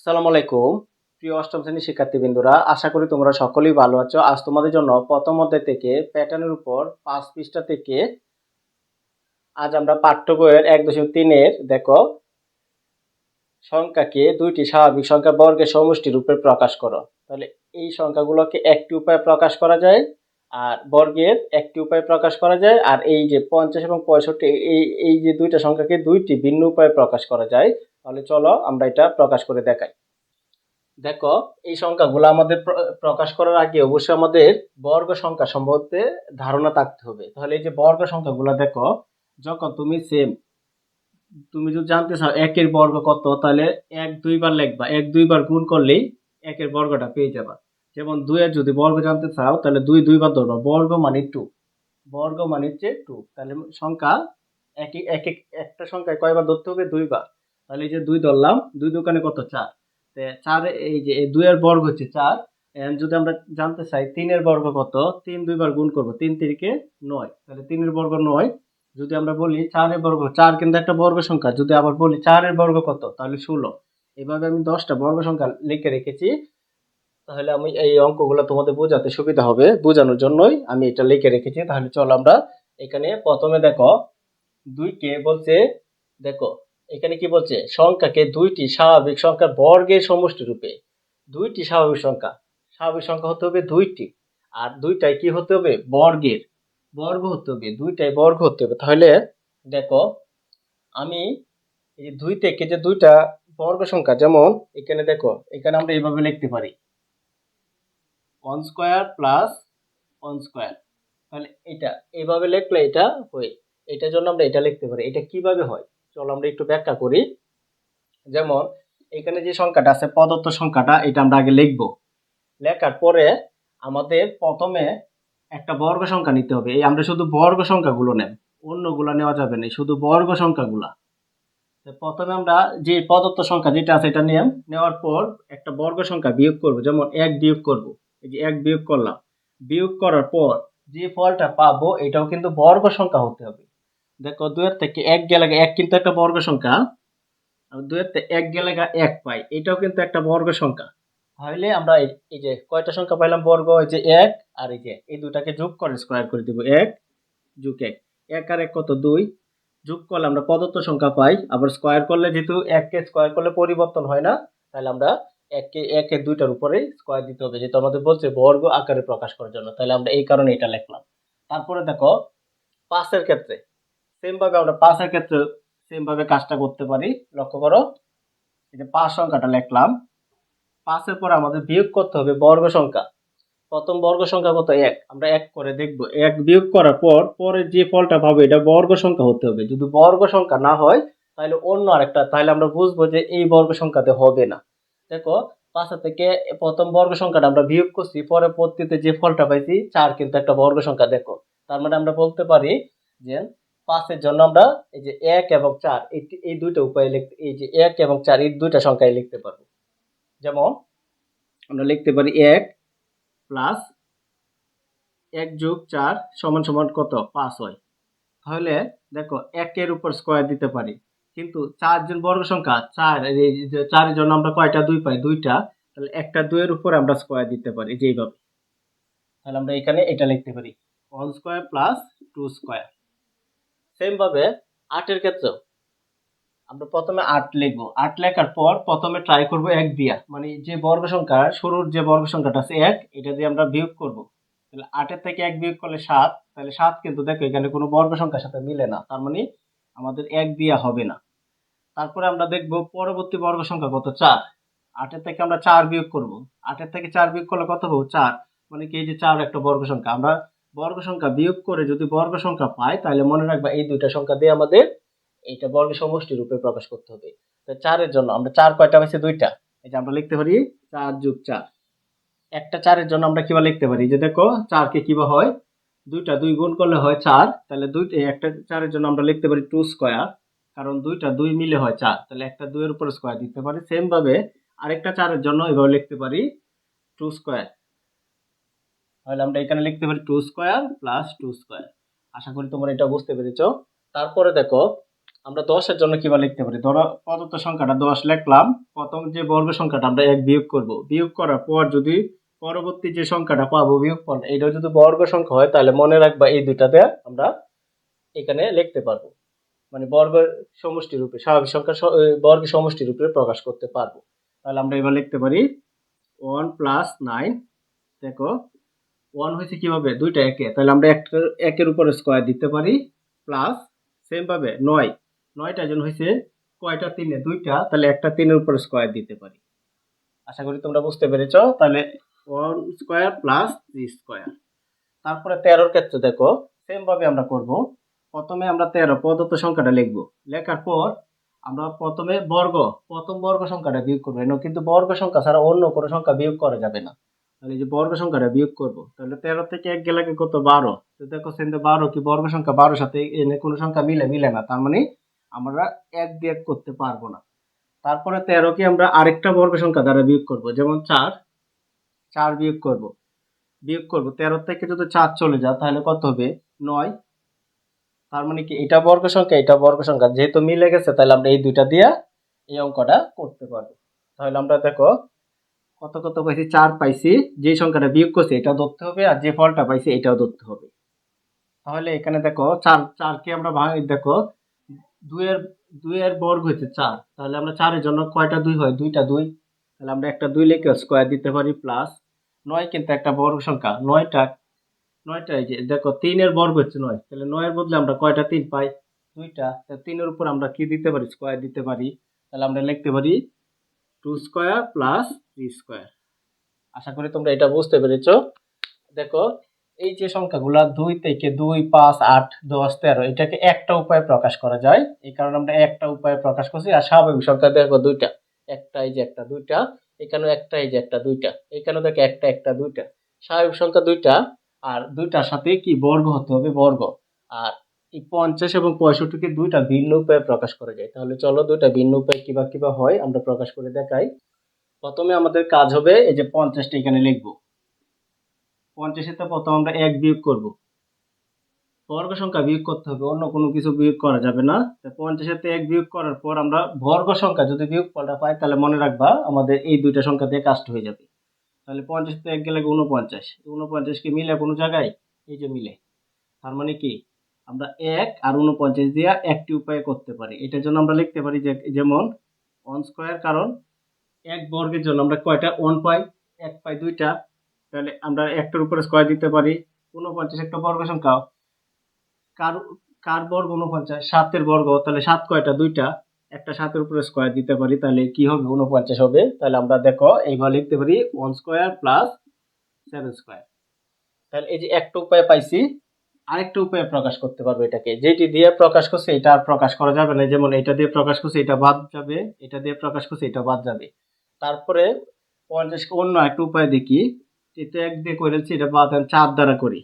আসসালামু আলাইকুম। প্রিয় অষ্টম শ্রেণির শিক্ষার্থীবৃন্দরা, আশা করি তোমরা সকলেই ভালো আছো। আজ তোমাদের জন্য প্রথম অধ্যায় থেকে প্যাটার্নের উপর পাঁচ পৃষ্ঠা থেকে আজ আমরা পাঠ্য বইয়ের এক দশমিক তিনের, দেখো, সংখ্যাকে দুইটি স্বাভাবিক সংখ্যা বর্গের সমষ্টি রূপে প্রকাশ করো। তাহলে এই সংখ্যাগুলোকে একটি উপায়ে প্রকাশ করা যায় আর বর্গের একটি উপায়ে প্রকাশ করা যায় আর এই যে পঞ্চাশ এবং পঁয়ষট্টি, এই এই যে দুইটা সংখ্যাকে দুইটি ভিন্ন উপায়ে প্রকাশ করা যায়। তাহলে চলো আমরা এটা প্রকাশ করে দেখাই। দেখো, এই সংখ্যাগুলো আমাদের প্রকাশ করার আগে অবশ্যই আমাদের বর্গ সংখ্যা সম্বন্ধে ধারণা থাকতে হবে। তাহলে এই যে বর্গ সংখ্যাগুলো দেখো, যখন তুমি সেম তুমি যদি জানতে চাও একের বর্গ কত, তাহলে এক দুইবার লিখবা। এক দুইবার গুণ করলেই একের বর্গটা পেয়ে যাবা। যেমন দুইয়ের যদি বর্গ জানতে চাও, তাহলে দুই দুইবার ধরবা। বর্গ মানে টু বর্গ মানে হচ্ছে টু তাহলে সংখ্যা এক এক এক একটা সংখ্যায় কয়বার ধরতে হবে? দুইবার। তাহলে এই যে দুই ধরলাম, দুই দোকানে কত? চার। চার এই যে দুইয়ের বর্গ হচ্ছে চার। যদি আমরা জানতে চাই, তিনের বর্গ কত? তিন দুইবার গুণ করব, তিন তিরিকে নয়। তাহলে তিনের বর্গ নয়। যদি আমরা বলি চারের বর্গ, চার কিন্তু একটা বর্গ সংখ্যা। যদি আবার বলি চারের বর্গ কত? তাহলে ষোলো। এভাবে আমি দশটা বর্গ সংখ্যা লিখে রেখেছি। তাহলে আমি এই অঙ্কগুলো তোমাদের বোঝাতে সুবিধা হবে বোঝানোর জন্যই আমি এটা লিখে রেখেছি। তাহলে চলো আমরা এখানে প্রথমে দেখো, দুইকে বলছে, দেখো এখানে কি বলছে? সংখ্যাকে দুইটি স্বাভাবিক সংখ্যার বর্গের সমষ্টি রূপে। দুইটি স্বাভাবিক সংখ্যা। স্বাভাবিক সংখ্যা হতে হবে দুইটি। আর দুইটাই কি হতে হবে? বর্গের। বর্গ হতে হবে। দুইটাই বর্গ হতে হবে। তাহলে দেখো, আমি এই যে দুই থেকে যে দুইটা বর্গ সংখ্যা, যেমন এখানে দেখো, এখানে আমরা এইভাবে লিখতে পারি। One square plus one square তাহলে এটা, এইভাবে লিখলে এটা হয়। এটার জন্য আমরা এটা লিখতে পারি। এটা কীভাবে হয়? চলো আমরা একটু ব্যাখ্যা করি। যেমন, এখানে যে সংখ্যাটা আছে, প্রদত্ত সংখ্যাটা, এটা আমরা আগে লিখব। লেখার পরে আমাদের প্রথমে একটা বর্গ সংখ্যা নিতে হবে। এই আমরা শুধু বর্গ সংখ্যাগুলো নেব। অন্যগুলো নেওয়া যাবে না শুধু বর্গ সংখ্যাগুলা। প্রথমে আমরা যে প্রদত্ত সংখ্যা যেটা আছে, এটা নিয়ম নেওয়ার পর একটা বর্গ সংখ্যা বিয়োগ করব। যেমন, এক বিয়োগ করব। এই যে এক বিয়োগ করলাম। বিয়োগ করার পর যে ফলটা পাবো, এটাও কিন্তু বর্গ সংখ্যা হতে হবে। দেখো দুয়ের থেকে এক গেলে এক কিন্তু একটা বর্গ সংখ্যা। আর দুয়ের থেকে এক গেলে এক পাই। এটাও কিন্তু একটা বর্গ সংখ্যা। তাহলে আমরা এই- যে কয়টা সংখ্যা পাইলাম? বর্গ, এই যে এক আর এই যে এই দুটাকে যোগ করে স্কোয়ার করে দিব এক যোগ এক। এক আর এক কত? দুই। যোগ করলে আমরা প্রদত্ত সংখ্যা পাই। আবার স্কোয়ার করলে যেহেতু এককে স্কোয়ার করলে পরিবর্তন হয় না, তাহলে আমরা এককে একে দুইটার উপরে স্কোয়ার দিতে হবে। যেহেতু আমাদের বলছে বর্গ আকারে প্রকাশ করার জন্য। তাহলে আমরা এই কারণে এটা লিখলাম। তারপরে দেখো, পাঁচের ক্ষেত্রে সেম ভাবে আমরা পাঁচের ক্ষেত্রে সেম ভাবে কাজটা করতে পারি। লক্ষ্য করো, এই যে পাঁচ সংখ্যাটা লিখলাম। পাঁচের পর আমাদের বিয়োগ করতে হবে বর্গ সংখ্যা। প্রথম বর্গ সংখ্যা কত? এক। আমরা এক করে দেখব। এক বিয়োগ করার পর পরে যে ফলটা পাবো, এটা বর্গ সংখ্যা হতে হবে। যদি বর্গ সংখ্যা না হয়, তাহলে অন্য আরেকটা, তাহলে আমরা বুঝব যে এই বর্গ সংখ্যাতে হবে না। দেখো পাঁচা থেকে প্রথম বর্গ সংখ্যাটা আমরা বিয়োগ করছি পরে পরবর্তীতে যে ফলটা পাইছি, চার কিন্তু একটা বর্গ সংখ্যা, দেখো। তার মানে আমরা বলতে পারি যে পাঁচের জন্য আমরা এই যে এক এবং চার, এই দুইটা উপায় লিখতে এই যে এক এবং চার, এই দুইটা সংখ্যায় লিখতে পারব। যেমন, আমরা লিখতে পারি এক প্লাস এক যোগ চার সমান সমান কত? পাঁচ হয়। তাহলে দেখো, একের উপর স্কোয়ার দিতে পারি। কিন্তু চারজন বর্গ সংখ্যা, চার চারের জন্য আমরা কয়টা? দুই পাই, দুইটা। তাহলে একটা দুইয়ের উপর আমরা স্কোয়ার দিতে পারি, যেইভাবে। তাহলে আমরা এখানে এটা লিখতে পারি। One square plus two square same ভাবে আটের ক্ষেত্রেও। আমরা প্রথমে আট লিখব। আট লেখার পর প্রথমে ট্রাই করব এক দিয়া। মানে যে বর্গ সংখ্যা, শুরুর যে বর্গ সংখ্যাটা আছে এক, এটা দিয়ে আমরা বিয়োগ করব। তাহলে আটের থেকে এক বিয়োগ করলে সাত, তাহলে সাত কিন্তু দেখো এখানে কোনো বর্গ সংখ্যার সাথে মিলে না। তার মানে আমাদের এক দিয়া হবে না। তারপরে আমরা দেখব পরবর্তী বর্গ সংখ্যা কত? চার। আটের থেকে আমরা চার বিয়োগ করব। আটের থেকে চার বিয়োগ করলে কত পাবো চার। মানে কি যে চার একটা বর্গ সংখ্যা, আমরা বর্গ সংখ্যা বিয়োগ করে যদি বর্গ সংখ্যা পাই তাহলে মনে রাখবা এই দুইটা সংখ্যা দিয়ে আমাদের এইটা বর্গ সমষ্টি রূপে প্রকাশ করতে হবে। তো চারের জন্য, আমরা চার কয়টা পাইছি? দুইটা। এই যে আমরা লিখতে পারি চার যোগ চার। একটা চারের জন্য আমরা কিবা লিখতে পারি? যে দেখো, চারকে কীভাবে হয়? দুইটা দুই গুণ করলে হয় চার, তাহলে দুইটা একটা চারের জন্য আমরা লিখতে পারি টু স্কোয়ার, কারণ দুইটা দুই মিলে হয় চার, তাহলে একটা দুইয়ের উপর স্কোয়ার দিতে পারি। সেম ভাবে আরেকটা চারের জন্য এভাবে লিখতে পারি টু স্কোয়ার। তাহলে আমরা এখানে লিখতে পারি two square plus two square আশা করি তোমরা এটা বুঝতে পেরেছ। তারপরে দেখো, আমরা দশের জন্য কীভাবে লিখতে পারি? ধরো প্রদত্ত সংখ্যাটা দশ লিখলাম, প্রথম যে বর্গ সংখ্যাটা আমরা এক বিয়োগ করব। বিয়োগ করার পর যদি পরবর্তী যে সংখ্যাটা পাবো, বিয়োগ ফল এটা যদি বর্গ সংখ্যা হয়, তাহলে মনে রাখবা এই দুইটাতে আমরা এখানে লিখতে পারব। মানে বর্গ সমষ্টি রূপে, স্বাভাবিক সংখ্যা বর্গ সমষ্টি রূপে প্রকাশ করতে পারব। তাহলে আমরা এবার লিখতে পারি ওয়ান প্লাস নাইন দেখো ওয়ান হয়েছে কীভাবে? দুইটা একে। তাহলে আমরা একটা, একের উপরে স্কোয়ার দিতে পারি প্লাস সেম ভাবে নয়। নয়টা জন হয়েছে, কয়টা? তিনে। দুইটা। তাহলে একটা তিনের উপরে স্কোয়ার দিতে পারি। আশা করি তোমরা বুঝতে পেরেছ। তাহলে one square plus three square তারপরে তেরোর ক্ষেত্রে দেখো সেম ভাবে আমরা করব। প্রথমে আমরা তেরো, প্রদত্ত সংখ্যাটা লিখব। লেখার পর আমরা প্রথমে বর্গ, প্রথম বর্গ সংখ্যাটা বিয়োগ করব। কিন্তু বর্গ সংখ্যা ছাড়া অন্য কোনো সংখ্যা বিয়োগ করা যাবে না। তাহলে যে বর্গ সংখ্যাটা বিয়োগ করব, তাহলে তেরো থেকে এক গেলে কত? বারো। তো দেখো সেন্টে বারো কি? বর্গ সংখ্যা বারোর সাথে এনে কোনো সংখ্যা মিলে মিলে না। তার মানে আমরা এক বিয়োগ করতে পারব না। তারপরে তেরোকে আমরা আরেকটা বর্গ সংখ্যা দ্বারা বিয়োগ করব, যেমন চার। চার বিয়োগ করব। বিয়োগ করব। তেরো থেকে যদি চার চলে যায়, তাহলে কত হবে? নয়। তার মানে কি? এটা বর্গ সংখ্যা, এটা বর্গ সংখ্যা। যেহেতু মিলে গেছে, তাহলে আমরা এই দুইটা দিয়ে এই অঙ্কটা করতে পারব। তাহলে আমরা দেখো কত কত পাইছি? চার পাইছি। যে সংখ্যাটা বিয়োগ করছি, এটাও ধরতে হবে, আর যে ফলটা পাইছি, এটাও ধরতে হবে। তাহলে এখানে দেখো, চার, চারকে আমরা ভাঙ দেখো, দুইয়ের দুইয়ের বর্গ হচ্ছে চার। তাহলে আমরা চারের জন্য কয়টা দুই হয়? দুইটা দুই। তাহলে আমরা একটা দুই লিখে স্কোয়ার দিতে পারি প্লাস নয় কিন্তু একটা বর্গ সংখ্যা, নয়টা। নয়টা এই যে, দেখো, তিনের বর্গ হচ্ছে নয়। তাহলে নয়ের বদলে আমরা কয়টা তিন পাই? দুইটা। তিনের উপর আমরা কি দিতে পারি? স্কোয়ার দিতে পারি। তাহলে আমরা লিখতে পারি two square plus three square. আশা করি তোমরা এটা বুঝতে পেরেছ। দেখো, এই যে সংখ্যাগুলা দুই থেকে দুই, পাঁচ, আট, দশ, তেরো, এটাকে একটা উপায়ে প্রকাশ করা যায়। এই কারণে আমরা একটা উপায়ে প্রকাশ করছি। আর স্বাভাবিক সংখ্যা দেখো দুইটা। একটা এই যে একটা দুইটা, এখানেও একটা এই যে একটা দুইটা, এখানেও দেখো একটা একটা, দুইটা। স্বাভাবিক সংখ্যা দুইটা, আর দুইটার সাথে কি বর্গ হতে হবে? বর্গ। আর এই পঞ্চাশ এবং পঁয়ষট্টিকে দুইটা ভিন্ন উপায়ে প্রকাশ করা যায়। তাহলে চলো দুইটা ভিন্ন উপায়ে কিবা কিবা হয়, আমরা প্রকাশ করে দেখাই। প্রথমে আমাদের কাজ হবে এই যে পঞ্চাশটা এখানে লিখব। পঞ্চাশেতে প্রথম আমরা এক বিয়োগ করব। বর্গ সংখ্যা বিয়োগ করতে হবে, অন্য কোনো কিছু বিয়োগ করা যাবে না। তো পঞ্চাশেতে এক বিয়োগ করার পর আমরা বর্গ সংখ্যা যদি বিয়োগ ফলটা পাই, তাহলে মনে রাখবা আমাদের এই দুইটা সংখ্যা দিয়ে কাজটা হয়ে যাবে। তাহলে পঞ্চাশতে এক গেলে উনপঞ্চাশ উনপঞ্চাশ কি মিলে কোনো জায়গায়, এই যে মিলে। তার মানে কি? আমরা এক আর উনপঞ্চাশ দিয়ে একটি উপায়ে করতে পারি। এটার জন্য আমরা লিখতে পারি যে, যেমন ওয়ান স্কোয়ার কারণ এক বর্গের জন্য আমরা কয়টা? ওয়ান পাই, এক পাই দুইটা। তাহলে আমরা একটার উপরে স্কোয়ার দিতে পারি। উনপঞ্চাশ একটা বর্গ সংখ্যা। কার কার বর্গ উনপঞ্চাশ সাতের বর্গ। তাহলে সাত কয়টা? দুইটা। একটা সাতের উপরে স্কোয়ার দিতে পারি, তাহলে কি হবে? উনপঞ্চাশ হবে। তাহলে আমরা দেখো, এইভাবে লিখতে পারি one square plus seven square তাহলে এই যে একটা উপায় পাইছি আরেকটা উপায়ে প্রকাশ করতে পারব এটাকে। যেটি দিয়ে প্রকাশ করছে, এটা আর প্রকাশ করা যাবে না। যেমন এটা দিয়ে প্রকাশ করছে, এটা বাদ যাবে। এটা দিয়ে প্রকাশ করছে, এটা বাদ যাবে। তারপরে পঞ্চাশকে অন্য একটা উপায় দেখি। এটা এক দিয়ে করেছি এটা বাদ আমি চার দ্বারা করি।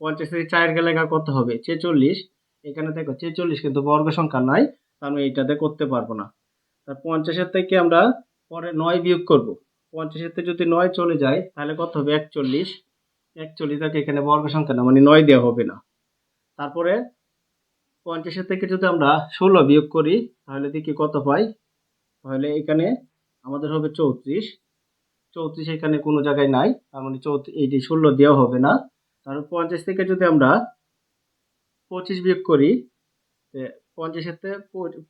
পঞ্চাশ থেকে চার গেলে কত হবে? ছেচল্লিশ। এখানে দেখো, ছেচল্লিশ কিন্তু বর্গ সংখ্যা তার মানে এটাতে করতে পারব না। তার পঞ্চাশের থেকে আমরা পরে নয় বিয়োগ করব? পঞ্চাশের থেকে যদি নয় চলে যায়, তাহলে কত হবে? একচল্লিশ। একচল্লিশ থেকে এখানে বর্গ সংখ্যা না মানে নয় দেওয়া হবে না। তারপরে পঞ্চাশের থেকে যদি আমরা ষোলো বিয়োগ করি, তাহলে দেখি কত পাই তাহলে এখানে আমাদের হবে চৌত্রিশ। চৌত্রিশ এখানে কোনো জায়গায় নাই, তার মানে চৌত্রিশ এইটি ষোলো দেওয়া হবে না। তারপর পঞ্চাশ থেকে যদি আমরা পঁচিশ বিয়োগ করি পঞ্চাশের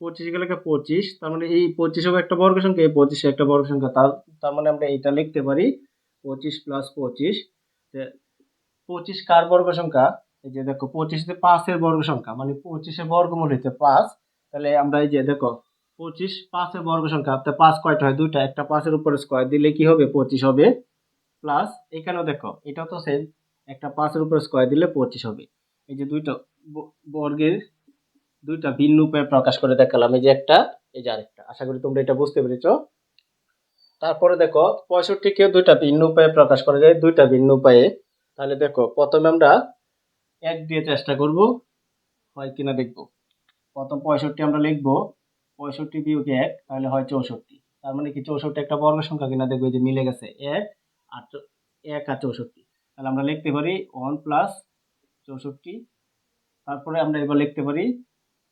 পঁচিশ গেলে পঁচিশ? তার মানে এই পঁচিশ হবে একটা বর্গ সংখ্যা, এই পঁচিশে একটা বর্গ সংখ্যা। তার তার মানে আমরা এইটা লিখতে পারি, পঁচিশ প্লাস পঁচিশ। পঁচিশ কার বর্গ সংখ্যা? এই যে দেখো, পঁচিশে পাঁচের বর্গ সংখ্যা মানে পঁচিশের বর্গমূল হইতে পাঁচ, তাহলে আমরা এই যে দেখো, পঁচিশ পাঁচের বর্গ সংখ্যা তো পাঁচ কয়টা হয়? দুইটা, একটা পাঁচের উপরে স্কোয়ার দিলে কি হবে? পঁচিশ হবে। প্লাস এখানেও দেখো, এটাও তো সেম একটা পাঁচের উপরে স্কোয়ার দিলে পঁচিশ হবে। এই যে দুইটা বর্গের দুইটা ভিন্ন উপায়ে প্রকাশ করে দেখালাম। এই যে একটা, এই যে আরেকটা। আশা করি তোমরা এটা বুঝতে পেরেছ। তারপরে দেখো পঁয়ষট্টিকেও দুইটা ভিন্ন উপায়ে প্রকাশ করা যায়, দুইটা ভিন্ন উপায়ে। তাহলে দেখো, প্রথমে আমরা এক দিয়ে চেষ্টা করব, হয় কিনা দেখব। প্রথম পঁয়ষট্টি আমরা লিখব, পঁয়ষট্টি বিয়োগ এক, তাহলে হয় চৌষট্টি। তার মানে কি চৌষট্টি একটা বর্গ সংখ্যা কিনা দেখব যে মিলে গেছে এক আর এক আর চৌষট্টি। তাহলে আমরা লিখতে পারি ওয়ান প্লাস চৌষট্টি। তারপরে আমরা এবার লিখতে পারি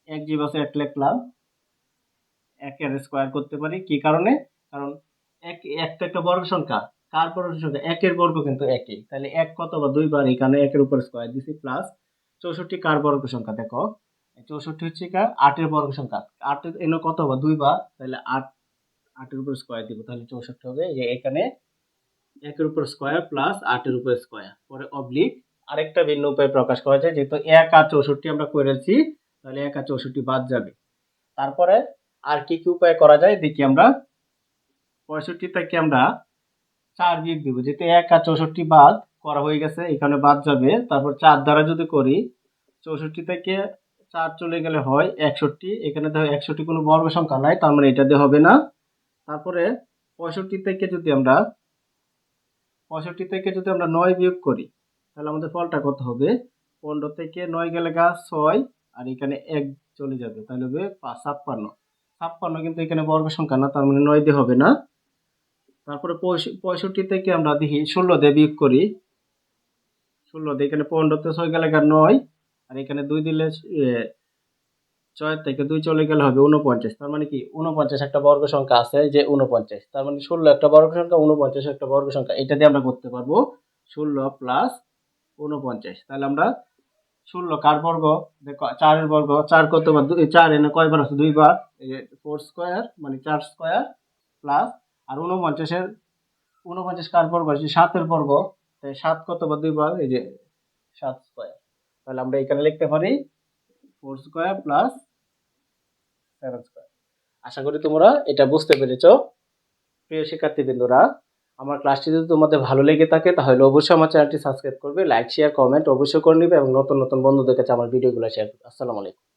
এক জীব আছে এক লিখলাম, একের স্কোয়ার করতে পারি। কি কারণে? কারণ এক, একটা একটা বর্গ সংখ্যা। কার বর্গ সংখ্যা? একের বর্গ কিন্তু একই তাহলে এক কত বা দুইবার এখানে একের উপর স্কোয়ার দিছি প্লাস চৌষট্টি কার বর্গ সংখ্যা, দেখো। চৌষট্টি হচ্ছে কার আটের বর্গ সংখ্যা। আটের এনে কত বা দুইবার তাহলে আট, আটের উপর স্কোয়ার দিব। তাহলে চৌষট্টি হবে। যে এখানে একের উপর স্কোয়ার প্লাস আটের উপর স্কোয়ার পরে অবলিক আরেকটা ভিন্ন উপায় প্রকাশ করা যায়। যেহেতু এক আর চৌষট্টি আমরা করেছি তাহলে এক আর চৌষট্টি বাদ যাবে। তারপরে আর কি কি উপায় করা যায়? দেখি আমরা। পঁয়ষট্টি থেকে আমরা চার বিয়োগ দেবো। যেহেতু এক আর চৌষট্টি বাদ, করা হয়ে গেছে, এখানে বাদ যাবে। তারপর চার দ্বারা যদি করি, চৌষট্টি থেকে চার চলে গেলে হয় একষট্টি। এখানে দেখো একষট্টি কোনো বর্গ সংখ্যা নাই, তার মানে এটা দিয়ে হবে না। তারপরে পঁয়ষট্টি থেকে যদি আমরা, পঁয়ষট্টি থেকে যদি আমরা নয় বিয়োগ করি, তাহলে আমাদের ফলটা কত হবে? পনেরো থেকে নয় গেলে গা ছয়, আর এখানে এক চলে যাবে, তাহলে হবে পাঁচ, ছাপ্পান্ন। ছাপ্পান্ন কিন্তু এখানে বর্গ সংখ্যা না, তার মানে নয় দিয়ে হবে না। তারপরে পঁয়ষ- পঁয়ষট্টি থেকে আমরা দেখি ষোলো দিয়ে বিয়োগ করি। ষোলো দিয়ে এখানে পনেরোতে ছয় গেলে নয়, আর এখানে দুই দিলে ছয় থেকে দুই চলে গেলে হবে উনপঞ্চাশ তার মানে কি? উনপঞ্চাশ একটা বর্গ সংখ্যা আছে যে উনপঞ্চাশ তার মানে ষোলো একটা বর্গ সংখ্যা উনপঞ্চাশ একটা বর্গ সংখ্যা। এটা দিয়ে আমরা করতে পারব ষোলো প্লাস উনপঞ্চাশ তাহলে আমরা ষোলো কার বর্গ? চারের বর্গ। চার কতবার চার এনে কয়বার আছে? দুইবার। ফোর স্কোয়ার মানে চার স্কোয়ার প্লাস আর উনপঞ্চাশের উনপঞ্চাশ কার বর্গ আছে? সাতের বর্গ তাই সাত কতবার দুইবার এই যে সাত স্কোয়ার তাহলে আমরা এখানে লিখতে পারি four square plus seven square আশা করি তোমরা এটা বুঝতে পেরেছ। প্রিয় শিক্ষার্থীবৃন্দরা, আমার ক্লাসটি যদি তোমাদের ভালো লেগে থাকে, তাহলে অবশ্যই আমার চ্যানেলটি সাবস্ক্রাইব করবে লাইক শেয়ার কমেন্ট অবশ্যই করে নিবে এবং নতুন নতুন বন্ধুদের কাছে আমার ভিডিওগুলো শেয়ার করবে। আসসালামু আলাইকুম।